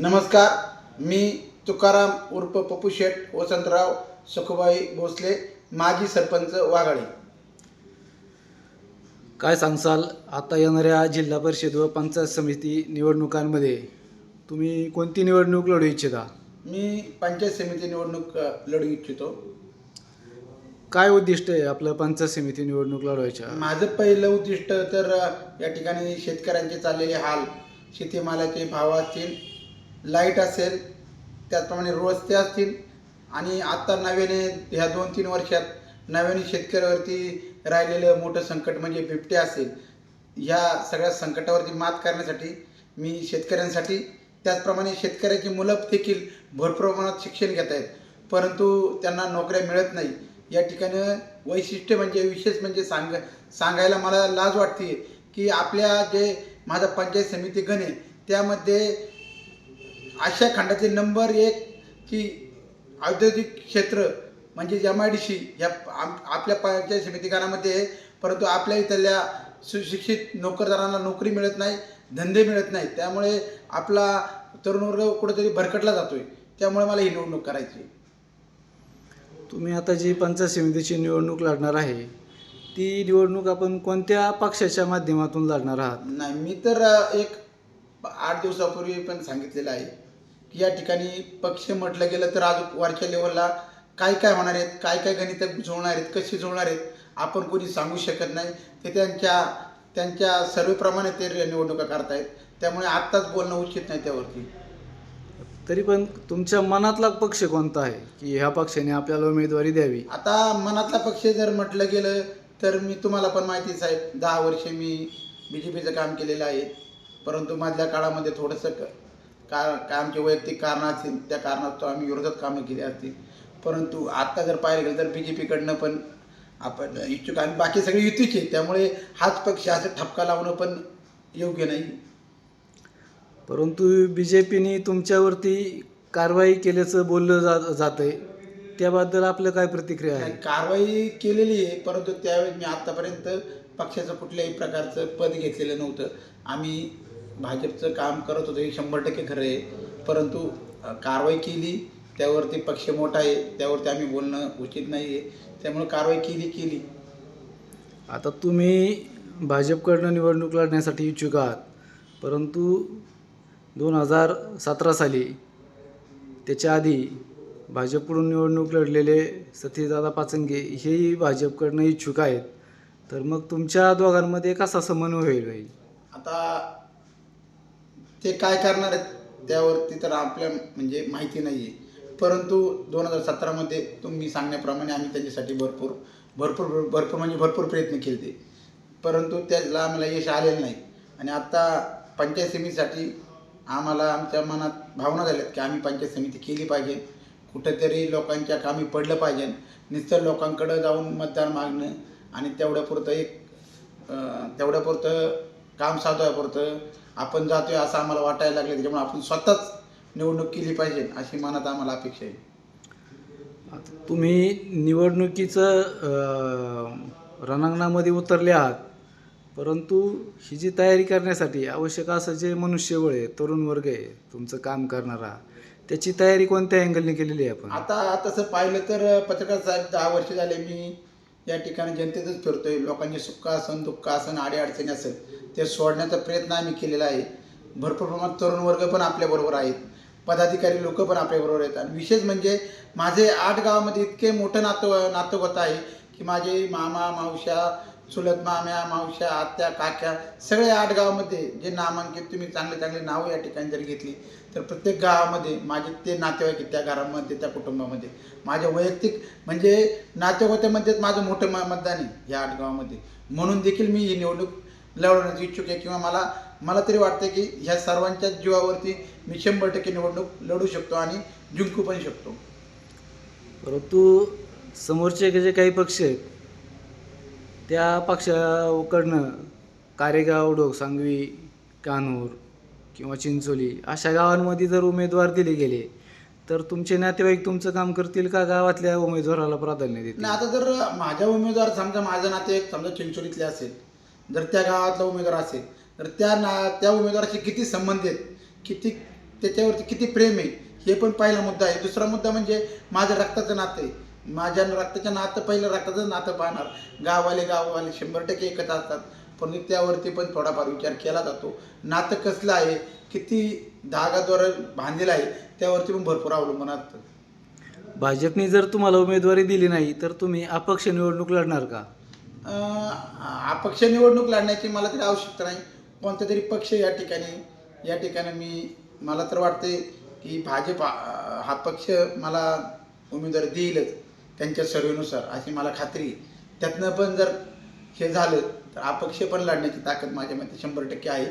नमस्कार मी तुकाराम उर्फ पप्पू शेठ वसंतराव सखुबाई भोसले माजी सरपंच वाघाळे. काय सांगसाल आता येणाऱ्या जिल्हा परिषद व पंचायत समिती निवडणुकांमध्ये तुम्ही कोणती निवडणूक लढू इच्छिता? मी पंचायत समिती निवडणूक अ, लढू इच्छितो. काय उद्दिष्ट आहे आपलं पंचायत समिती निवडणूक लढवायच्या? माझं पहिलं उद्दिष्ट तर अ, या ठिकाणी शेतकऱ्यांचे चाललेले हाल शेतीमालाचे भाव असतील लाइट असेल त्याचप्रमाणे रस्ते असतील आणि आत्ता नव्याने ह्या दोन तीन वर्षात नव्याने शेतकऱ्यावरती राहिलेलं मोठं संकट म्हणजे बिबटे असेल ह्या सगळ्या संकटावरती मात करण्यासाठी मी शेतकऱ्यांसाठी त्याचप्रमाणे शेतकऱ्याची मुलं देखील भरपूर प्रमाणात शिक्षण घेत आहेत परंतु त्यांना नोकऱ्या मिळत नाही. या ठिकाणी वैशिष्ट्य म्हणजे विशेष म्हणजे सांग सांगायला मला लाज वाटते की आपल्या जे माझा पंचायत समिती गण आहे त्यामध्ये आशिया खंडाचे नंबर एक की औद्योगिक क्षेत्र म्हणजे एम आय डी सी या आम- आपल्या पंचायत समिती गणामध्ये आहे. परंतु आपल्या इथल्या सुशिक्षित नोकरदारांना नोकरी मिळत नाही धंदे मिळत नाही त्यामुळे आपला तरुण वर्ग कुठेतरी भरकटला जातोय. त्यामुळे मला ही निवडणूक करायची आहे. तुम्ही आता जी पंचायत समितीची निवडणूक लढणार आहे ती निवडणूक आपण कोणत्या पक्षाच्या माध्यमातून लढणार आहात? नाही मी तर एक आठ दिवसापूर्वी पण सांगितलेलं आहे. या ठिकाणी पक्ष म्हटलं गेलं तर आज वरच्या लेवलला काय काय होणार आहेत काय काय गणित जुळणार आहेत कशी जुळणार आहेत आपण कोणी सांगू शकत नाही. ते त्यांच्या त्यांच्या सर्वेप्रमाणे ते निवडणुका करतायत त्यामुळे आत्ताच बोलणं उचित नाही त्यावरती. तरी पण तुमच्या मनातला पक्ष कोणता आहे? की ह्या पक्षाने आपल्याला उमेदवारी द्यावी? आता मनातला पक्ष जर म्हटलं गेलं तर मी तुम्हाला पण माहितीच आहे दहा वर्षे मी बी जे पीचं काम केलेलं आहे. परंतु मधल्या काळामध्ये थोडंसं क- का काय आमचे वैयक्तिक कारणं असतील त्या कारणास्तव आम्ही विरोधात कामं केली असतील. परंतु आत्ता जर पाहायला गेलं तर बी जे पीकडनं पण आपण इच्छुक आणि बाकी सगळे युतीचे. त्यामुळे हाच पक्ष असं ठपका लावणं पण योग्य नाही. परंतु बी जे पीने तुमच्यावरती कारवाई केल्याचं बोललं जात जात आहे त्याबद्दल आपलं काय प्रतिक्रिया आहे? कारवाई केलेली आहे परंतु त्यावेळेस मी आत्तापर्यंत पक्षाचं कुठल्याही प्रकारचं पद घेतलेलं नव्हतं. आम्ही भाजपचं काम करत होतो हे शंभर टक्के खरं आहे. परंतु कारवाई केली त्यावरती पक्ष मोठा आहे त्यावरती आम्ही बोलणं उचित नाही आहे त्यामुळे कारवाई केली केली. आता तुम्ही भाजपकडनं निवडणूक लढण्यासाठी इच्छुक आहात. परंतु दोन हजार सतरा साली त्याच्या आधी भाजपकडून निवडणूक लढलेले सतीदादा पाचंगे हेही भाजपकडनं इच्छुक आहेत. तर मग तुमच्या दोघांमध्ये कसा समन्वय होईल होईल आता ते काय करणार आहेत त्यावरती तर आपल्या म्हणजे माहिती नाही आहे परंतु दोन हजार सतरामध्ये तुम्ही सांगण्याप्रमाणे आम्ही त्यांच्यासाठी भरपूर भरपूर भरपूर म्हणजे भरपूर प्रयत्न केले. ते परंतु त्याला आम्हाला यश आलेलं नाही. आणि आत्ता पंचायत समितीसाठी आम्हाला आमच्या मनात भावना झाल्यात की आम्ही पंचायत समिती केली पाहिजे. कुठंतरी लोकांच्या कामी पडलं पाहिजे. नुसतं लोकांकडं जाऊन मतदान मागणं आणि तेवढ्यापुरतं एक तेवढ्यापुरतं काम साधवायपुरतं आपण जातोय असं आम्हाला वाटायला लागलं त्याच्यामुळे आपण स्वतःच निवडणूक केली पाहिजे अशी मनात आम्हाला अपेक्षा आहे. आता तुम्ही निवडणुकीचं रणांगणामध्ये उतरले आहात परंतु ही जी तयारी करण्यासाठी आवश्यक असं जे मनुष्यबळ आहे तरुण वर्ग आहे तुमचं काम करणारा त्याची तयारी कोणत्या अँगलने केलेली आहे आपण? आता तसं पाहिलं तर पत्रकार साहेब दहा वर्ष झाले मी या ठिकाणी जनतेतच फिरतोय लोकांचे सुख असन दुःख असन अडीअडचणी असेल ते सोडण्याचा प्रयत्न आम्ही केलेला आहे. भरपूर प्रमाणात तरुण वर्ग पण आपल्याबरोबर आहेत. पदाधिकारी लोक पण आपल्याबरोबर आहेत. आणि विशेष म्हणजे माझे आठ गावामध्ये इतके मोठं नातं नातं होत आहे की माझे मामा मावश्या चुलत माम्या मावश्या आत्या काक्या सगळे आठ गावामध्ये जे नामांकित तुम्ही चांगले चांगले नावं या ठिकाणी जर घेतली तर प्रत्येक गावामध्ये माझे ते नातेवाईक त्या घरामध्ये त्या कुटुंबामध्ये. माझ्या वैयक्तिक म्हणजे नातेवाईकामध्येच माझं मोठं मतदान आहे या आठ गावामध्ये. म्हणून देखील मी ही निवडणूक लढवण्याची इच्छुक आहे किंवा मला मला तरी वाटतं की ह्या सर्वांच्या जीवावरती मी शंभर टक्के निवडणूक लढू शकतो आणि जिंकू पण शकतो. परंतु समोरचे जे काही पक्ष आहेत त्या पक्षाकडनं कारेगाव डोकसांगवी कान्हूर किंवा चिंचोली अशा गावांमध्ये जर उमेदवार दिले गेले तर तुमचे नातेवाईक तुमचं काम करतील का गावातल्या उमेदवाराला प्राधान्य देतील? नाही आता जर माझ्या उमेदवार समजा माझं नाते एक समजा चिंचोलीतले असेल जर त्या गावातला उमेदवार असेल तर त्या ना त्या उमेदवाराशी किती संबंध आहेत किती त्याच्यावरती किती प्रेम आहे हे पण पहिला मुद्दा आहे. दुसरा मुद्दा म्हणजे माझं रक्ताचं नातं आहे. माझ्या रक्ताचं नातं पहिलं रक्ताचं नातं पाहणार. गाववाले गाववाले शंभर टक्के एकत्र असतात. पण त्यावरती पण थोडाफार विचार केला जातो. नातं कसलं आहे किती धागाद्वारे बांधलेलं आहे त्यावरती पण भरपूर अवलंबून असतं. भाजपने जर तुम्हाला उमेदवारी दिली नाही तर तुम्ही अपक्ष निवडणूक लढणार का? अपक्ष निवडणूक लढण्याची मला तरी आवश्यकता नाही. कोणता तरी पक्ष या ठिकाणी या ठिकाणी मी मला तर वाटते की भाजप हा पक्ष मला उमेदवारी देईलच त्यांच्या सर्वेनुसार अशी मला खात्री आहे. त्यातनं पण जर हे झालं तर अपक्ष पण लढण्याची ताकद माझ्या मते शंभर टक्के आहे.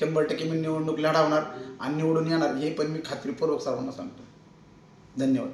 शंभर टक्के मी निवडणूक लढवणार आणि निवडून येणार हे पण मी खात्रीपूर्वक सर्वांना सांगतो. धन्यवाद.